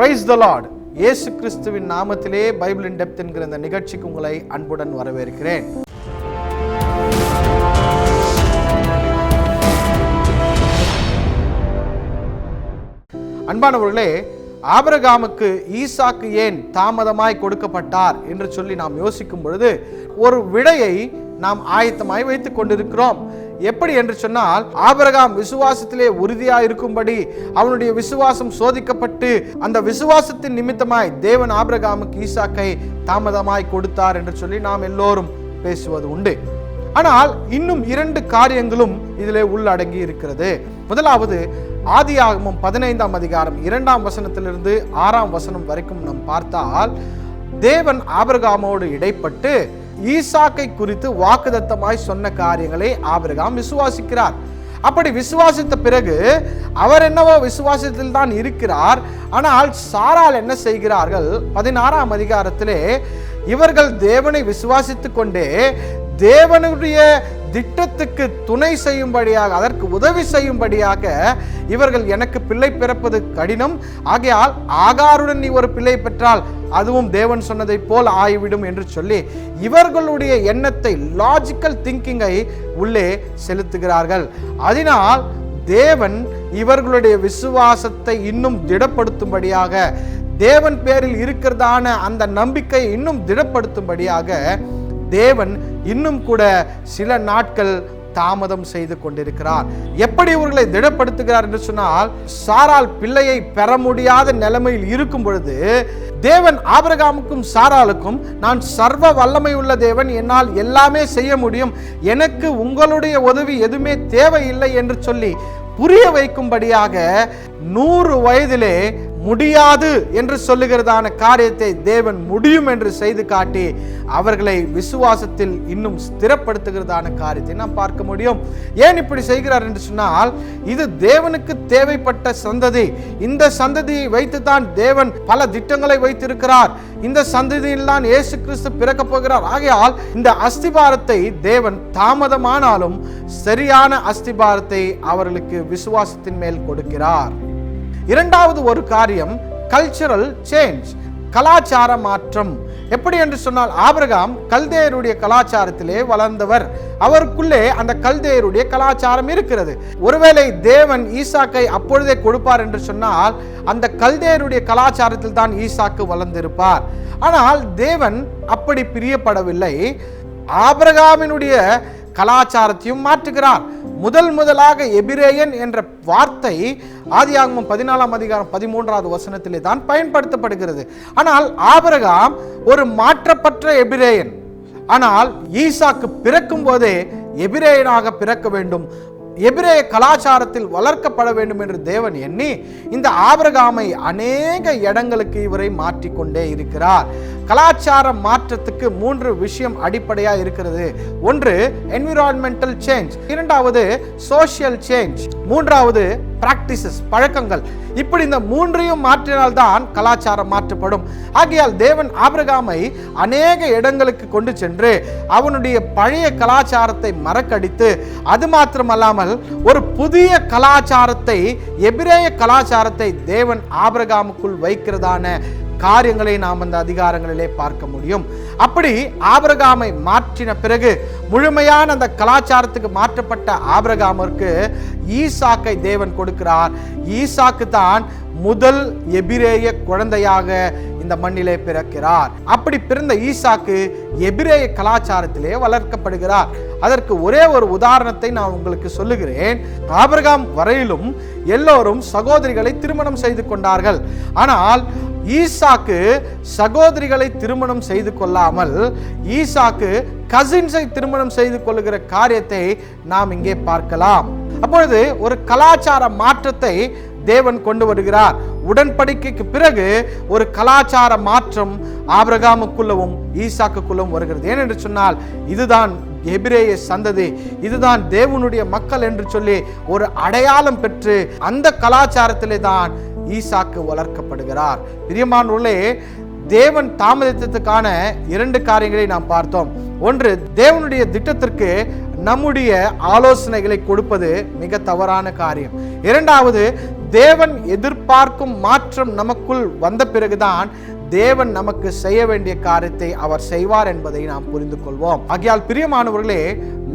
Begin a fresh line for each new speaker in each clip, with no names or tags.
Praise the Lord இயேசு கிறிஸ்துவின் நாமத்திலே பைபிள் இன் டெப்த் என்கிற இந்த நிகழ்ச்சிக்கு உங்களை அன்புடன் வரவேற்கிறேன். அன்பானவர்களே ஆபரகாமுக்கு ஈசாக்கு ஏன் தாமதமாய் கொடுக்கப்பட்டார் என்று சொல்லி நாம் யோசிக்கும் பொழுது ஒரு விடையை நாம் ஆயத்தமாய் வைத்துக் கொண்டிருக்கிறோம். எப்படி என்று சொன்னால் ஆபிரகாம் விசுவாசத்திலே உறுதியாக இருக்கும்படி அவனுடைய விசுவாசம் சோதிக்கப்பட்டு அந்த விசுவாசத்தின் நிமித்தமாய் தேவன் ஆபிரகாமுக்கு ஈசாக்கை தாமதமாய் கொடுத்தார் என்று சொல்லி நாம் எல்லோரும் பேசுவது உண்டு. ஆனால் இன்னும் இரண்டு காரியங்களும் இதிலே உள்ளடங்கி இருக்கிறது. முதலாவது ஆதியாகமம் பதினைந்தாம் அதிகாரம் இரண்டாம் வசனத்திலிருந்து ஆறாம் வசனம் வரைக்கும் நாம் பார்த்தால் தேவன் ஆபரகாமோடு இடைப்பட்டு ஈசாக்கை குறித்து வாக்குதத்தமாய் சொன்ன காரியங்களை ஆபிரகாம் விசுவாசிக்கிறார். அப்படி விசுவாசித்த பிறகு அவர் என்னவோ விசுவாசத்தில் தான் இருக்கிறார். ஆனால் சாரால் என்ன செய்கிறார்கள்? பதினாறாம் அதிகாரத்திலே இவர்கள் தேவனை விசுவாசித்து கொண்டே தேவனுடைய திட்டத்துக்கு துணை செய்யும்படியாக அதற்கு உதவி செய்யும்படியாக இவர்கள் எனக்கு பிள்ளை பிறப்பது கடினம். ஆகையால் ஆகாருடன் நீ ஒரு பிள்ளை பெற்றால் அதுவும் தேவன் சொன்னதைப் போல் ஆகிவிடும் என்று சொல்லி இவர்களுடைய எண்ணத்தை லாஜிக்கல் திங்கிங்கை உள்ளே செலுத்துகிறார்கள். அதனால் தேவன் இவர்களுடைய விசுவாசத்தை இன்னும் திடப்படுத்தும்படியாக தேவன் பேரில் இருக்கிறதான அந்த நம்பிக்கையை இன்னும் திடப்படுத்தும்படியாக தேவன் இன்னும் கூட சில நாட்கள் தாமதம் செய்து கொண்டிருக்கிறார். எப்படி இவர்களை திடப்படுத்துகிறார் என்று சொன்னால் சாரால் பிள்ளையை பெற முடியாத நிலைமையில் இருக்கும் பொழுது தேவன் ஆபரகாமுக்கும் சாராளுக்கும் நான் சர்வ வல்லமை உள்ள தேவன் என்னால் எல்லாமே செய்ய முடியும். எனக்கு உங்களுடைய உதவி எதுவுமே தேவையில்லை என்று சொல்லி புரிய வைக்கும்படியாக நூறு வயதிலே முடியாது என்று சொல்லுகிறதான காரியத்தை தேவன் முடியும் என்று செய்து காட்டி அவர்களை விசுவாசத்தில் இன்னும் ஸ்திரப்படுத்துகிறதான காரியத்தை நாம் பார்க்க முடியும். ஏன் இப்படி செய்கிறார் என்று சொன்னால் இது தேவனுக்கு தேவைப்பட்ட சந்ததி. இந்த சந்ததியை வைத்துத்தான் தேவன் பல திட்டங்களை வைத்திருக்கிறார். இந்த சந்ததியில் தான் இயேசு கிறிஸ்து பிறக்க போகிறார். ஆகையால் இந்த அஸ்திபாரத்தை தேவன் தாமதமானாலும் சரியான அஸ்திபாரத்தை அவர்களுக்கு விசுவாசத்தின் மேல் கொடுக்கிறார். இரண்டாவது ஒரு காரியம் கல்ச்சரல் சேஞ்ச் கலாச்சார மாற்றம். எப்படி என்று சொன்னால் ஆபிரகாம் கல்தேயருடைய கலாச்சாரத்திலே வளர்ந்தவர். அவருக்குள்ளே அந்த கல்தேயருடைய கலாச்சாரம் இருக்கிறது. ஒருவேளை தேவன் ஈசாக்கை அப்பொழுதே கொடுப்பார் என்று சொன்னால் அந்த கல்தேயருடைய கலாச்சாரத்தில் தான் ஈசாக்கு வளர்ந்திருப்பார். ஆனால் தேவன் அப்படி பிரியப்படவில்லை. ஆபிரகாமினுடைய கலாச்சாரத்தையும் மாற்றுகிறார். முதல் முதலாக எபிரேயன் என்ற வார்த்தை ஆதியாகமம் பதினாலாம் அதிகாரம் பதிமூன்றாவது வசனத்திலே தான் பயன்படுத்தப்படுகிறது. ஆனால் ஆபரகாம் ஒரு மாற்றப்பட்ட எபிரேயன். ஆனால் ஈசாக்கு பிறக்கும் போதே எபிரேயனாக பிறக்க வேண்டும். எபிரேய கலாச்சாரத்தில் வளர்க்கப்பட வேண்டும் என்று தேவன் எண்ணி இந்த ஆபரகாமை அநேக இடங்களுக்கு இவரை மாற்றிக்கொண்டே இருக்கிறார். கலாச்சார மாற்றத்துக்கு மூன்று விஷயம் அடிப்படையா இருக்கிறது. ஒன்று என்விரான்மெண்டல் சேஞ்ச் இரண்டாவது சோஷியல் சேஞ்ச் மூன்றாவது பிராக்டிசஸ் பழக்கங்கள். இப்படி இந்த மூன்றையும் மாற்றினால்தான் கலாச்சாரம் மாற்றப்படும். ஆகையால் தேவன் ஆபிரகாமை அநேக இடங்களுக்கு கொண்டு சென்று அவனுடைய பழைய கலாச்சாரத்தை மறக்கடித்து அது மாத்திரமல்லாமல் ஒரு புதிய கலாச்சாரத்தை எபிரேய கலாச்சாரத்தை தேவன் ஆபிரகாமுக்குள் வைக்கிறதான காரியங்களை நாம் அந்த அதிகாரங்களிலே பார்க்க முடியும். அப்படி ஆபரகாமை மாற்றின பிறகு முழுமையான அந்த கலாச்சாரத்துக்கு மாற்றப்பட்ட ஆபரகாமிற்கு ஈசாக்கை தேவன் கொடுக்கிறார். ஈசாக்கு தான் முதல் எபிரேய குழந்தையாக இந்த மண்ணிலே பிறக்கிறார். அப்படி பிறந்த ஈசாக்கு எபிரேய கலாச்சாரத்திலே வளர்க்கப்படுகிறார். அதற்கு ஒரே ஒரு உதாரணத்தை நான் உங்களுக்கு சொல்லுகிறேன். ஆபிரகாம் வரையிலும் எல்லோரும் சகோதரிகளை திருமணம் செய்து கொண்டார்கள். ஆனால் ஈசாக்கு சகோதரிகளை திருமணம் செய்து கொள்ளாமல் ஈசாக்கு கசின்ஸை திருமணம் செய்து கொள்ளுகிற காரியத்தை நாம் இங்கே பார்க்கலாம். அப்பொழுது ஒரு கலாச்சார மாற்றத்தை தேவன் கொண்டு வருகிறார். உடன்படிக்கைக்கு பிறகு ஒரு கலாச்சார மாற்றம் ஆபிரகாமுக்குள்ளவும் ஈசாக்குக்குள்ளவும் வருகிறது. ஏனென்று சொன்னால் இதுதான் எபிரேய சந்ததி. இதுதான் தேவனுடைய மக்கள் என்று சொல்லி ஒரு அடையாளம் பெற்று அந்த கலாச்சாரத்திலே தான் ஈசாக்கு வளர்க்கப்படுகிறார். பிரியமானவர்களே தேவன் தாமதித்ததுக்கான இரண்டு காரியங்களை நாம் பார்த்தோம். ஒன்று தேவனுடைய திட்டத்திற்கு நம்முடைய ஆலோசனைகளை கொடுப்பது மிக தவறான காரியம். இரண்டாவது தேவன் எதிர்பார்க்கும் மாற்றம் நமக்குள் வந்த பிறகுதான் தேவன் நமக்கு செய்ய வேண்டிய காரியத்தை அவர் செய்வார் என்பதை நாம் புரிந்து கொள்வோம் ஆகையால் பிரியமானவர்களே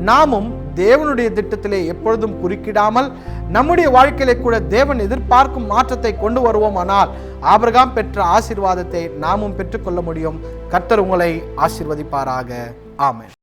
நாமும் தேவனுடைய திட்டத்திலே எப்பொழுதும் குறுக்கிடாமல் நம்முடைய வாழ்க்கையிலே கூட தேவன் எதிர்பார்க்கும் மாற்றத்தை கொண்டு வருவோமானால் ஆபிரகாம் பெற்ற ஆசீர்வாதத்தை நாமும் பெற்றுக்கொள்ள முடியும். கர்த்தர் உங்களை ஆசிர்வதிப்பாராக. ஆமென்.